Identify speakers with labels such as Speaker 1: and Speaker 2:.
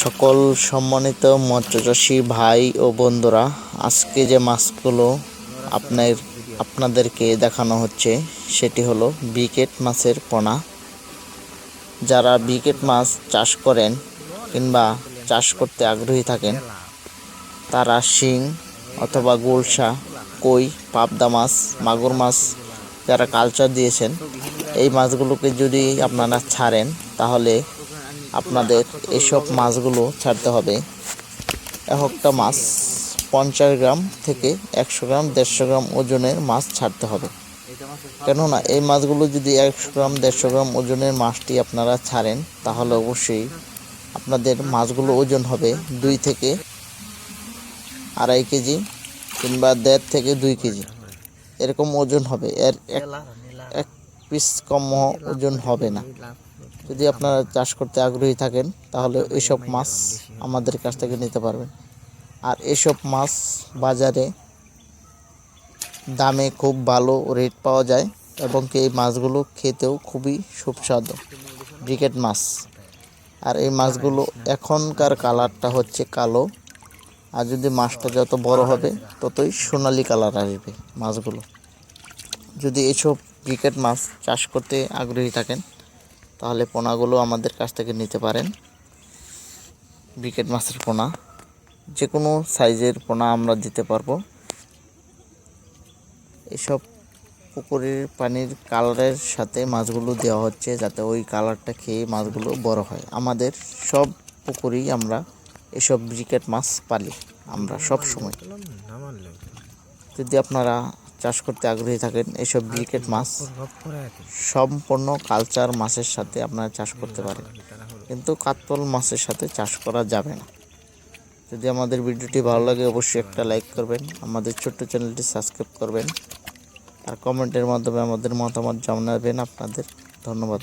Speaker 1: সকল সম্মানিত মৎস্যচাষী ভাই ও বন্ধুরা, আজকে যে মাছগুলো আপনার আপনাদেরকে দেখানো হচ্ছে, সেটি হলো বিকেট মাছের পোনা। যারা বিকেট মাছ চাষ করেন কিংবা চাষ করতে আগ্রহী থাকেন, তারা শিং অথবা গুলশা, কই, পাবদা মাছ, মাগুর মাছ যারা কালচার দিয়েছেন, এই মাছগুলোকে যদি আপনারা ছাড়েন, তাহলে আপনাদের এসব মাছগুলো ছাড়তে হবে। এক একটা মাছ পঞ্চাশ গ্রাম থেকে একশো গ্রাম, দেড়শো গ্রাম ওজনের মাছ ছাড়তে হবে। কেননা এই মাছগুলো যদি একশো গ্রাম, দেড়শো গ্রাম ওজনের মাছটি আপনারা ছাড়েন, তাহলে অবশ্যই আপনাদের মাছগুলো ওজন হবে দুই থেকে আড়াই কেজি কিংবা দেড় থেকে দুই কেজি। এরকম ওজন হবে। এর এক পিস কম ওজন হবে না। যদি আপনারা চাষ করতে আগ্রহী থাকেন, তাহলে এইসব মাছ আমাদের কাছ থেকে নিতে পারবেন। আর এসব মাছ বাজারে দামে খুব ভালো রেট পাওয়া যায় এবং এই মাছগুলো খেতেও খুবই সুস্বাদু ব্রিকেট মাছ। আর এই মাছগুলো এখনকার কালারটা হচ্ছে কালো, আর যদি মাছটা যত বড় হবে, ততই সোনালি কালার আসবে মাছগুলো। যদি এইসব ব্রিকেট মাছ চাষ করতে আগ্রহী থাকেন তাহলে পোনাগুলো আমাদের কাছ থেকে নিতে পারেন। ব্রিকেট মাছের পোনা যে কোনো সাইজের পোনা আমরা দিতে পারব। এসব পুকুরের পানির কালারের সাথে মাছগুলো দেওয়া হচ্ছে, যাতে ওই কালারটা খেয়ে মাছগুলো বড় হয়। আমাদের সব পুকুরেই আমরা এসব ব্রিকেট মাছ পালি, আমরা সব সময়। যদি আপনারা চাষ করতে আগ্রহী থাকেন এসব ব্রিকেট মাছ সম্পূর্ণ কালচার মাছের সাথে আপনারা চাষ করতে পারেন। কিন্তু কাতল মাছের সাথে চাষ করা যাবে না। যদি আমাদের ভিডিওটি ভালো লাগে অবশ্যই একটা লাইক করবেন আমাদের ছোট্ট চ্যানেলটি সাবস্ক্রাইব করবেন আর কমেন্টের মাধ্যমে আমাদের মতামত জানাবেন আপনাদের। ধন্যবাদ।